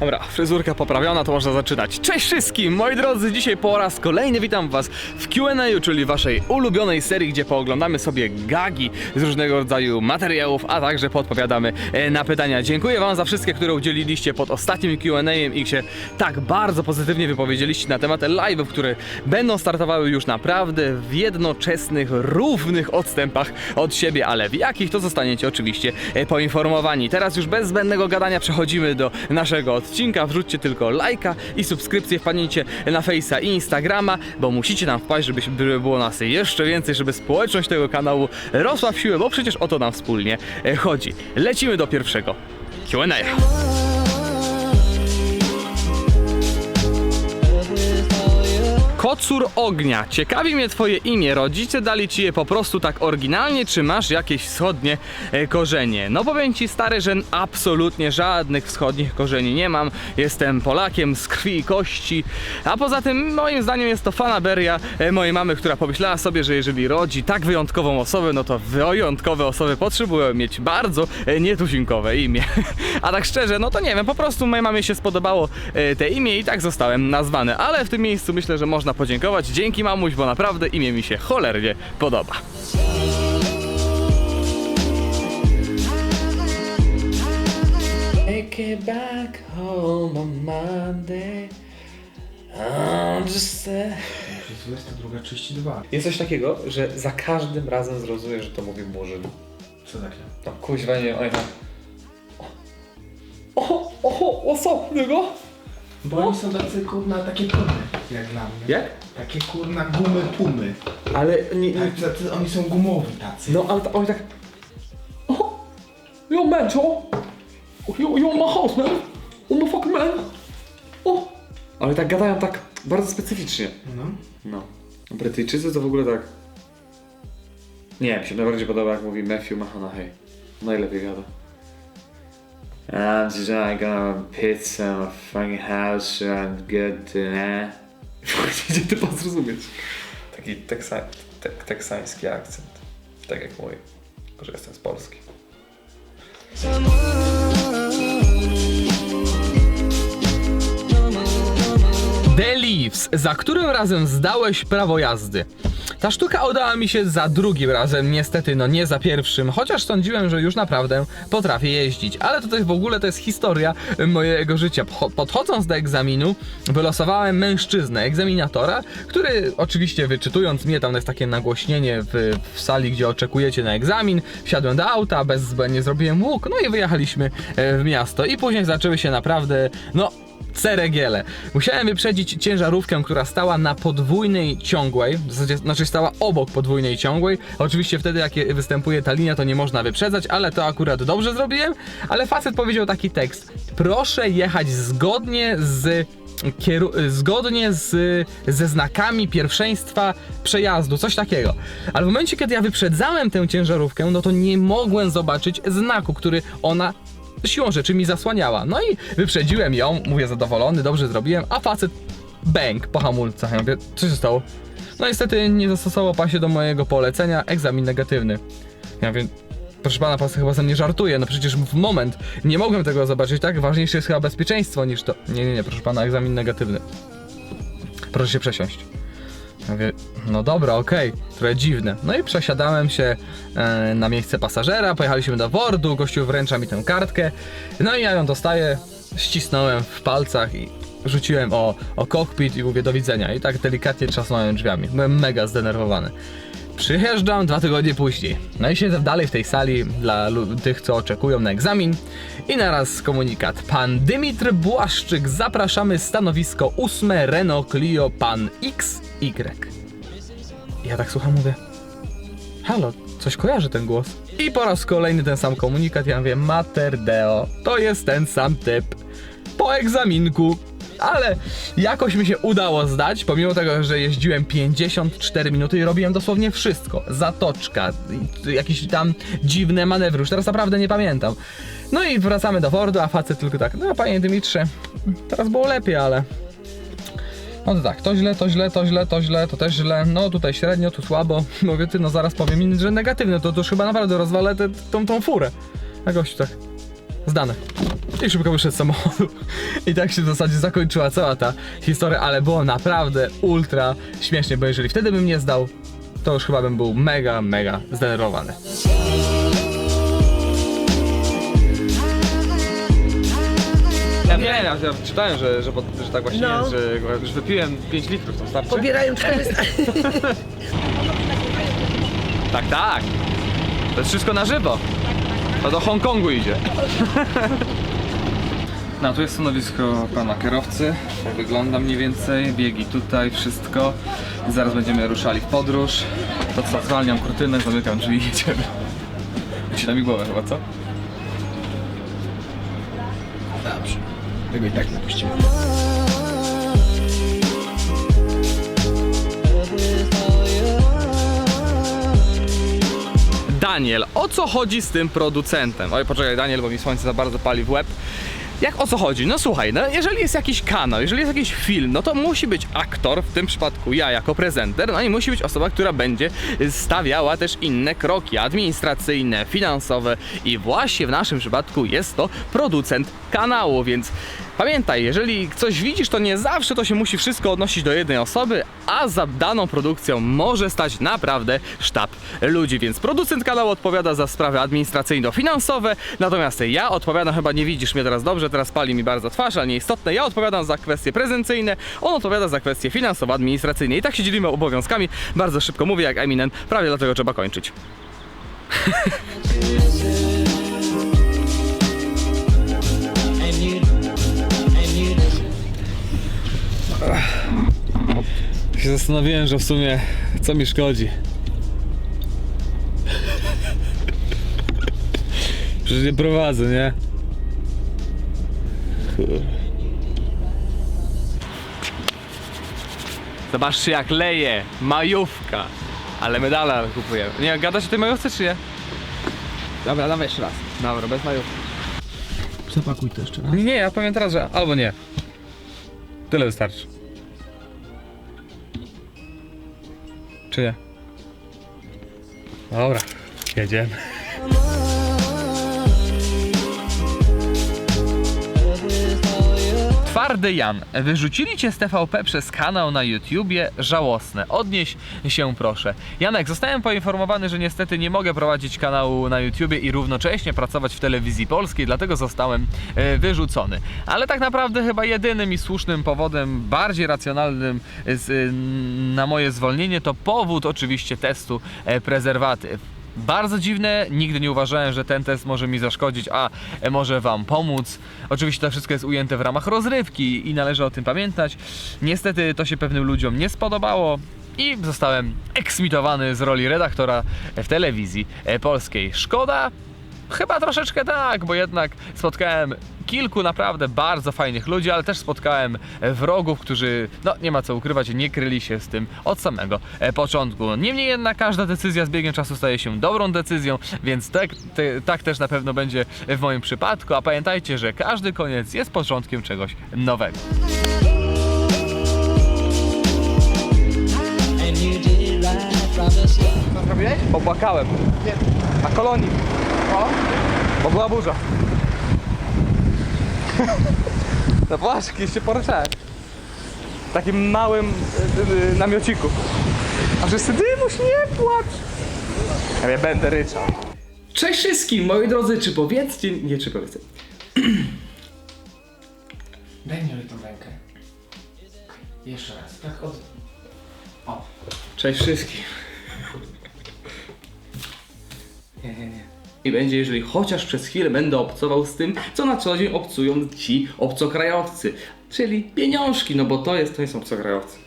Dobra, fryzurka poprawiona, to można zaczynać. Cześć wszystkim, moi drodzy, dzisiaj po raz kolejny witam was w Q&A, czyli waszej ulubionej serii, gdzie pooglądamy sobie gagi z różnego rodzaju materiałów, a także podpowiadamy e, na pytania. Dziękuję wam za wszystkie, które udzieliliście pod ostatnim Q&A i się tak bardzo pozytywnie wypowiedzieliście na temat live'ów, które będą startowały już naprawdę w jednoczesnych, równych odstępach od siebie, ale w jakich to zostaniecie oczywiście e, poinformowani. Teraz już bez zbędnego gadania przechodzimy do naszego odcinka. Wrzućcie tylko lajka i subskrypcję, wpadnijcie na Face'a i Instagrama, bo musicie tam wpaść, żeby, żeby było nas jeszcze więcej, żeby społeczność tego kanału rosła w siłę, bo przecież o to nam wspólnie e, chodzi. Lecimy do pierwszego Q&A. Kocur ognia. Ciekawi mnie twoje imię. Rodzice dali ci je po prostu tak oryginalnie, czy masz jakieś wschodnie e, korzenie? No powiem ci stary, że absolutnie żadnych wschodnich korzeni nie mam. Jestem Polakiem z krwi i kości. A poza tym moim zdaniem jest to fanaberia e, mojej mamy, która pomyślała sobie, że jeżeli rodzi tak wyjątkową osobę, no to wyjątkowe osoby potrzebują mieć bardzo e, nietuzinkowe imię. A tak szczerze, no to nie wiem, po prostu mojej mamie się spodobało te imię i tak zostałem nazwany. Ale w tym miejscu myślę, że można podziękować. Dzięki mamuś, bo naprawdę imię mi się cholernie podoba. Take it back home on Monday. I'm just a... 22.32. Jest coś takiego, że za każdym razem zrozumiesz, że to mówi Murzyn. Co takie? No kuźwa nie, oj. Oho, oho, ostatniego? Bo oni są tacy kurna takie pumy, jak dla mnie. Jak? Takie kurna gumy pumy. Ale nie, nie Tak, tacy, oni są gumowi tacy. no ale oni tak... Oho, yo man, co? Yo, yo my house man. Oh my fucking man. O. Ale tak gadają tak bardzo specyficznie. No. No. Brytyjczycy to w ogóle tak. Nie, mi się najbardziej podoba jak mówi Matthew McConaughey. Najlepiej gada. I'm just gonna pit some fucking house and get to eh? Gdzie ty pan zrozumieć? Taki teksa, tek, teksański akcent. Tak jak mój. Tylko, że jestem z Polski. The Leaves, za którym razem zdałeś prawo jazdy? Ta sztuka udała mi się za drugim razem, niestety no nie za pierwszym, chociaż sądziłem, że już naprawdę potrafię jeździć. Ale to, w ogóle to jest historia mojego życia. Po- Podchodząc do egzaminu, wylosowałem mężczyznę, egzaminatora, który oczywiście wyczytując mnie, tam jest takie nagłośnienie w, w sali, gdzie oczekujecie na egzamin, wsiadłem do auta, bezbłędnie zrobiłem łuk, no i wyjechaliśmy e, w miasto. I później zaczęły się naprawdę, no ceregiele. Musiałem wyprzedzić ciężarówkę, która stała na podwójnej ciągłej, w zasadzie, znaczy stała obok podwójnej ciągłej. Oczywiście wtedy, jak występuje ta linia, to nie można wyprzedzać, ale to akurat dobrze zrobiłem. Ale facet powiedział taki tekst: Proszę jechać zgodnie z. Kieru- zgodnie z, ze znakami pierwszeństwa przejazdu, coś takiego. Ale w momencie, kiedy ja wyprzedzałem tę ciężarówkę, no to nie mogłem zobaczyć znaku, który ona siłą rzeczy mi zasłaniała. No i wyprzedziłem ją, mówię zadowolony, dobrze zrobiłem, a facet bęk po hamulcach. Ja mówię, co się stało? No niestety nie zastosował pan się do mojego polecenia, egzamin negatywny. Ja mówię, proszę pana, pan chyba ze mnie żartuje, no przecież w moment nie mogłem tego zobaczyć, tak? Ważniejsze jest chyba bezpieczeństwo niż to. Nie, nie, nie, proszę pana, egzamin negatywny. Proszę się przesiąść. Mówię, no dobra, okej, trochę dziwne. No i przesiadałem się e, na miejsce pasażera, pojechaliśmy do Wordu, gościu wręcza mi tę kartkę, no i ja ją dostaję, ścisnąłem w palcach i rzuciłem o, o kokpit i mówię do widzenia. I tak delikatnie trzasnąłem drzwiami. Byłem mega zdenerwowany. Przyjeżdżam dwa tygodnie później. No i siedzę dalej w tej sali dla tych, co oczekują na egzamin. I naraz komunikat. Pan Dymitr Błaszczyk, zapraszamy stanowisko ósme Renault Clio Pan XY. I ja tak słucham, mówię. Halo, coś kojarzy ten głos. I po raz kolejny ten sam komunikat, ja mówię, Mater Deo, to jest ten sam typ. Po egzaminku. Ale jakoś mi się udało zdać, pomimo tego, że jeździłem 54 minuty i robiłem dosłownie wszystko. Zatoczka, jakieś tam dziwne manewry, już teraz naprawdę nie pamiętam. No i wracamy do Wordu, a facet tylko tak, no panie Dymitrze, teraz było lepiej, ale no to tak, to źle, to źle, to źle, to źle, to też źle, no tutaj średnio, tu słabo. Mówię, ty no zaraz powiem że negatywne, to, to już chyba naprawdę rozwalę tę- tą, tą furę. A gościu tak, zdane. i szybko wyszedł z samochodu. I tak się w zasadzie zakończyła cała ta historia, ale było naprawdę ultra śmiesznie, bo jeżeli wtedy bym nie zdał, to już chyba bym był mega, mega zdenerwowany. Nie, ja, czytałem, że, że, że tak właśnie No. jest, że już wypiłem 5 litrów, to starczy? Pobierają 400. Tak, tak. To jest wszystko na żywo. To do Hongkongu idzie. No, tu jest stanowisko pana kierowcy. Tak wygląda mniej więcej. Biegi tutaj, wszystko. Zaraz będziemy ruszali w podróż. To co, zwalniam kurtynę, zamykam drzwi i jedziemy. Ci mi głowę chyba, co? Dobrze. Tego i tak nie puścimy. Daniel, o co chodzi z tym producentem? Oj, poczekaj, Daniel, bo mi słońce za bardzo pali w łeb. Jak o co chodzi? No słuchaj, no jeżeli jest jakiś kanał, jeżeli jest jakiś film, no to musi być aktor, w tym przypadku ja jako prezenter, no i musi być osoba, która będzie stawiała też inne kroki administracyjne, finansowe i właśnie w naszym przypadku jest to producent kanału, więc pamiętaj, jeżeli coś widzisz, to nie zawsze to się musi wszystko odnosić do jednej osoby, a za daną produkcją może stać naprawdę sztab ludzi, więc producent kanału odpowiada za sprawy administracyjno-finansowe, natomiast ja odpowiadam, chyba nie widzisz mnie teraz dobrze, teraz pali mi bardzo twarz, ale nieistotne, ja odpowiadam za kwestie prezencyjne, on odpowiada za kwestie finansowo-administracyjne. I tak się dzielimy obowiązkami, bardzo szybko mówię jak Eminem, prawie dlatego trzeba kończyć. się zastanowiłem, że w sumie co mi szkodzi. Przecież nie prowadzę, nie? Zobaczcie jak leje, majówka. Ale medala kupujemy. Nie, gada się tej majówce czy nie? Dobra, dawaj jeszcze raz. Dobra, bez majówki. Zapakuj to jeszcze raz. Nie, ja powiem teraz, że albo nie. Tyle wystarczy. Dobra, jedziemy. Twardy Jan. Wyrzucili cię z TVP przez kanał na YouTubie. Żałosne. Odnieś się proszę. Janek, zostałem poinformowany, że niestety nie mogę prowadzić kanału na YouTubie i równocześnie pracować w telewizji polskiej, dlatego zostałem e, wyrzucony. Ale tak naprawdę chyba jedynym i słusznym powodem, bardziej racjonalnym z, na moje zwolnienie to powód oczywiście testu e, prezerwatyw. Bardzo dziwne, nigdy nie uważałem, że ten test może mi zaszkodzić, a e, może Wam pomóc. Oczywiście to wszystko jest ujęte w ramach rozrywki i należy o tym pamiętać. Niestety to się pewnym ludziom nie spodobało i zostałem eksmitowany z roli redaktora w telewizji e, polskiej. Szkoda? Chyba troszeczkę tak, bo jednak spotkałem kilku naprawdę bardzo fajnych ludzi, ale też spotkałem wrogów, którzy, no nie ma co ukrywać, nie kryli się z tym od samego e, początku. Niemniej jednak każda decyzja z biegiem czasu staje się dobrą decyzją, więc tak, te, tak też na pewno będzie w moim przypadku, a pamiętajcie, że każdy koniec jest początkiem czegoś nowego. The start. Popłakałem. Nie. A kolonii. O? Bo była burza. No płaszcz, kiedyś się poruszałem. W takim małym y, y, namiociku. A wszyscy, Dymuś, nie płacz. Ja będę ryczał. Cześć wszystkim, moi drodzy, czy powiedzcie... Nie, czy powiedzcie. Daj mi tą rękę. Jeszcze raz, tak od... O. Cześć wszystkim. Nie, nie, nie. I będzie, jeżeli chociaż przez chwilę będę obcował z tym, co na co dzień obcują ci obcokrajowcy. Czyli pieniążki, no bo to jest, to jest obcokrajowcy.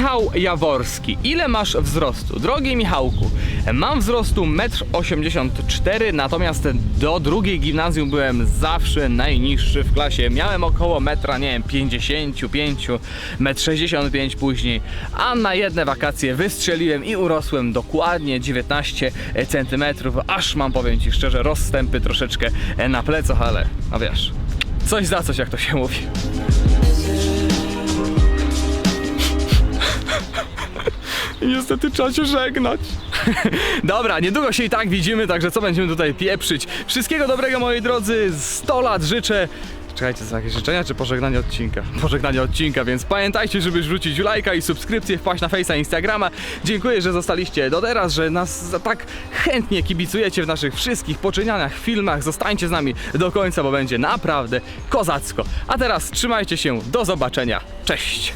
Michał Jaworski, ile masz wzrostu? Drogi Michałku, mam wzrostu 1,84 m, natomiast do drugiej gimnazjum byłem zawsze najniższy w klasie. Miałem około metra, nie wiem, 55, 1,65 m później, a na jedne wakacje wystrzeliłem i urosłem dokładnie 19 cm, aż mam, powiem Ci szczerze, rozstępy troszeczkę na plecach, ale no wiesz, coś za coś, jak to się mówi. I niestety trzeba się żegnać. Dobra, niedługo się i tak widzimy, także co będziemy tutaj pieprzyć? Wszystkiego dobrego moi drodzy, 100 lat życzę. Czekajcie, są jakieś życzenia czy pożegnanie odcinka? Pożegnanie odcinka, więc pamiętajcie, żeby rzucić lajka i subskrypcję, wpaść na Face'a Instagrama. Dziękuję, że zostaliście do teraz, że nas tak chętnie kibicujecie w naszych wszystkich poczynianiach, filmach. Zostańcie z nami do końca, bo będzie naprawdę kozacko. A teraz trzymajcie się, do zobaczenia. Cześć!